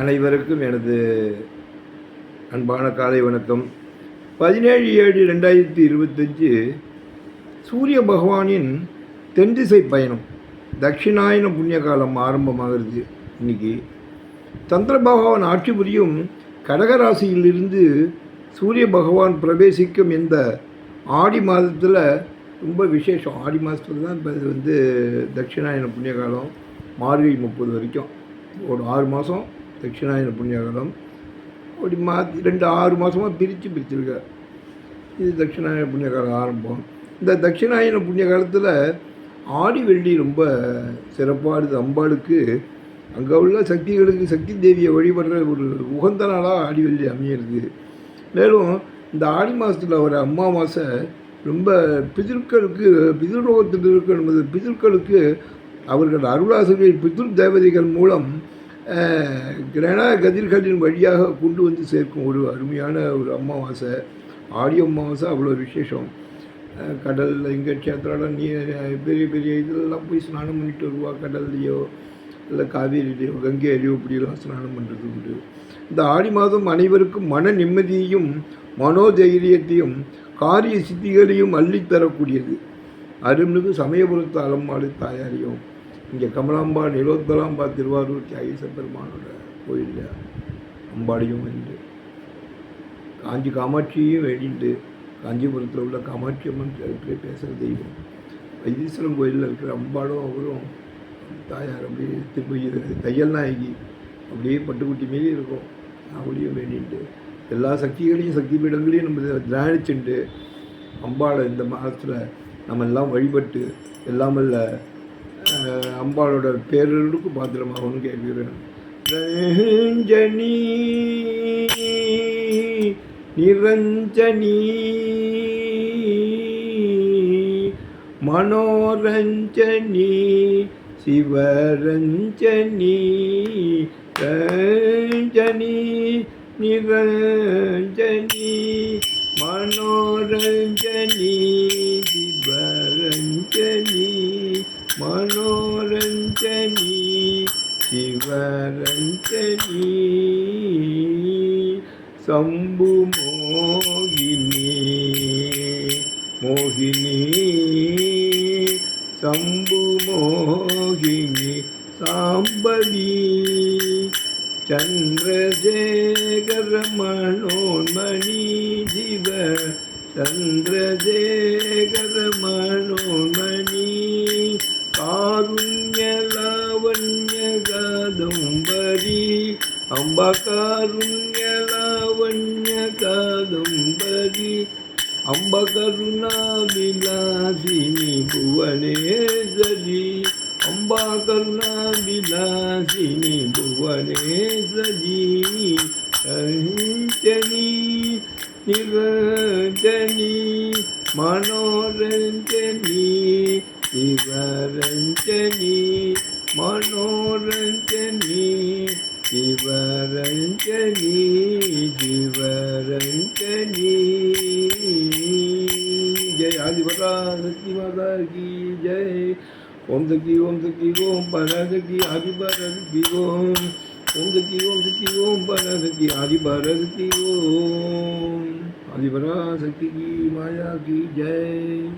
அனைவருக்கும் எனது அன்பான காலை வணக்கம். பதினேழு ஏழு ரெண்டாயிரத்தி இருபத்தஞ்சு சூரிய பகவானின் தென்திசை பயணம் தட்சிணாயன புண்ணிய காலம் ஆரம்பமாகிறது. இன்னைக்கு சந்திர பகவான் ஆட்சி புரியும் கடகராசியிலிருந்து சூரிய பகவான் பிரவேசிக்கும் இந்த ஆடி மாதத்தில் ரொம்ப விசேஷம். ஆடி மாதத்தில் தான் இப்போ இது வந்து தட்சிணாயன புண்ணிய காலம் மார்கழி முப்பது வரைக்கும். ஒரு ஆறு மாதம் தட்சிணாயன புண்ணியகாலம். அப்படி மாற்றி ரெண்டு ஆறு மாதமாக பிரித்து பிரிச்சிருக்கார். இது தட்சிணாயன புண்ணியகாலம் ஆரம்பம். இந்த தட்சிணாயன புண்ணிய காலத்தில் ஆடி வெள்ளி ரொம்ப சிறப்பானது அம்பாளுக்கு அங்கே உள்ள சக்திகளுக்கு சக்தி தேவியை வழிபடுற ஒரு உகந்த நாளாக ஆடி வெள்ளி அமையிறது. மேலும் இந்த ஆடி மாதத்தில் வர மாதம் ரொம்ப பிதிர்களுக்கு பிதிர்லோகத்தில் இருக்கிற நமது பிதிர்களுக்கு அவர்கள் அருளாசிரியர் பிதிர் தேவதைகள் மூலம் கிரகண கதிர்களின் வழியாக கொண்டு வந்து சேர்க்கும் ஒரு அருமையான ஒரு அமாவாசை ஆடி அமாவாசை அவ்வளோ விசேஷம். கடலில் எங்கள் எங்கே நீ பெரிய பெரிய இதெல்லாம் போய் ஸ்நானம் பண்ணிட்டு வருவா கடல்லையோ இல்லை காவேரியிலையோ கங்கையிலையோ இப்படியெல்லாம் ஸ்நானம் பண்ணுறது உண்டு. இந்த ஆடி மாதம் அனைவருக்கும் மன நிம்மதியையும் மனோதைரியத்தையும் காரிய சித்திகளையும் அள்ளித்தரக்கூடியது. அருள்மிகு சமயபுரத்து அலம்மாடு தாயாரையும் இங்கே கமலாம்பா நிலோத்பலாம்பா திருவாரூர் தியாகேச பெருமானோட கோயிலில் அம்பாடியும் வந்து காஞ்சி காமாட்சியையும் வேண்டிட்டு காஞ்சிபுரத்தில் உள்ள காமாட்சி அம்மன் இருக்கிற பேசுகிற தெய்வம். வைத்தீஸ்வரன் கோயிலில் இருக்கிற அம்பாடும் அவரும் தாயார் அப்படியே திருப்பி தையல் நாயகி அப்படியே பட்டுக்குட்டி மாரி இருக்கும். அவளையும் வேண்டிட்டு எல்லா சக்திகளையும் சக்தி பீடங்களையும் நம்ம தியானிச்சுண்டு அம்பாளை இந்த மாதத்தில் நம்ம எல்லாம் வழிபட்டு எல்லாமல்ல அம்பாளோட பேரருக்கு பாத்திரமாகணும்னு கேட்கிறேன். ரஞ்சனி நிரஞ்சனி மனோரஞ்சனி சிவரஞ்சனி ரஞ்சனி நிரஞ்சனி மனோரஞ்சனி சிவரஞ்சனி மனோ சிவரஞ்சனி சிவரஞ்சனி சம்பு மோகினி மோகினி. சம்பு மோகினி சாம்பவி சந்திரஜேகரமணோன்மணி ஜீவ சந்திரஜேகரமணோன்மணி கருண்யலாவண்யகாதம்பதி அம்ப கருணா விலாசினி புவனேஸ்வரி அம்ப கருணா விலாசினி புவனேஸ்வரி கஞ்சனி நிவஞ்சனி மனோரஞ்சனி சிவரஞ்சனி மனோரஞ்சனி जीवरंजनी जीवरंजनी जय आदि बता सती माता की जय। ओम सखी ओम सखी ओम परा सखी आदि परा सखी ओम। ओम सखी ओम सखी ओम परा सखी आदि परा सखी ओम। आदि बरा सखी की माया की जय।